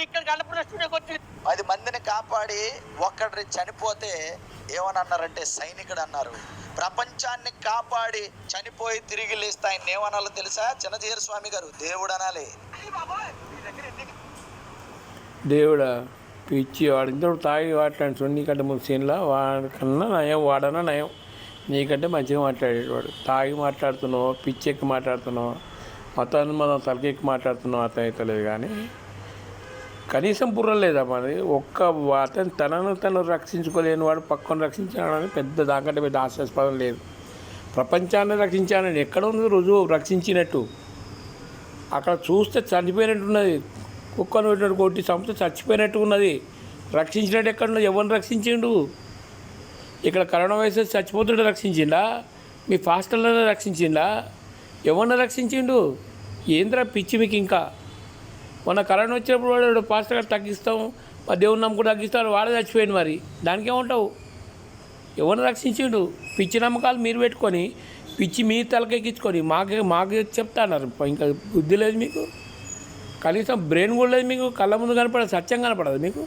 నుండి ఇక్కడ గణపురం స్టూడియోకి వచ్చి పది మందిని కాపాడి ఒక్కడి చనిపోతే ఏమని అన్నారంటే సైనికుడు అన్నారు. ప్రపంచాన్ని కాపాడి చనిపోయి తిరిగి లేస్తే ఆయన ఏమనాలో తెలుసా? చిన్నజీర స్వామి గారు దేవుడు అనాలి. దేవుడా పిచ్చి వాడు. ఇంతడు తాగి మాట్లాడు నీకంటే ముందు సీన్లో? వాడికన్నా నయం వాడన్నా నయం. నీకంటే మంచిగా మాట్లాడేవాడు తాగి మాట్లాడుతున్నావు పిచ్చి ఎక్కి మాట్లాడుతున్నావు మతాన్ని మనం తలకెక్కి మాట్లాడుతున్నావు అతను అవుతలేదు కానీ కనీసం బుర్ర లేదా మరి? ఒక్క అతను తనను తను రక్షించుకోలేని వాడు పక్కన రక్షించాడని పెద్ద దానికంటే పెద్ద ఆశాస్పదం లేదు. ప్రపంచాన్ని రక్షించానని ఎక్కడ ఉంది రుజువు? రక్షించినట్టు. అక్కడ చూస్తే చనిపోయినట్టు ఉన్నది. కుక్కను పెట్టినట్టు కొట్టి సంస్థ చచ్చిపోయినట్టు ఉన్నది. రక్షించినట్టు ఎక్కడ ఉన్నది? ఎవరిని రక్షించిండు? ఇక్కడ కరోనా వైరస్ చచ్చిపోతుంటే రక్షించిండా? మీ ఫాస్టల్లోనే రక్షించిండా? ఎవరిని రక్షించిండు? ఏంద్రా పిచ్చి మీకు ఇంకా? మొన్న కరోనా వచ్చినప్పుడు వాడు పాస్టర్ గారు తగ్గిస్తాం మా దేవుని నమ్ముకు తగ్గిస్తాడు వాడే చచ్చిపోయింది మరి. దానికేముంటావు ఎవరిని రక్షించిండు? పిచ్చి నమ్మకాలు మీరు పెట్టుకొని పిచ్చి మీ తలకెక్కించుకొని మాకే మాకు చెప్తా అన్నారు ఇంకా బుద్ధి లేదు మీకు. కనీసం బ్రెయిన్ కూడా లేదు మీకు కళ్ళ ముందు కనపడదు సత్యం కనపడదు మీకు.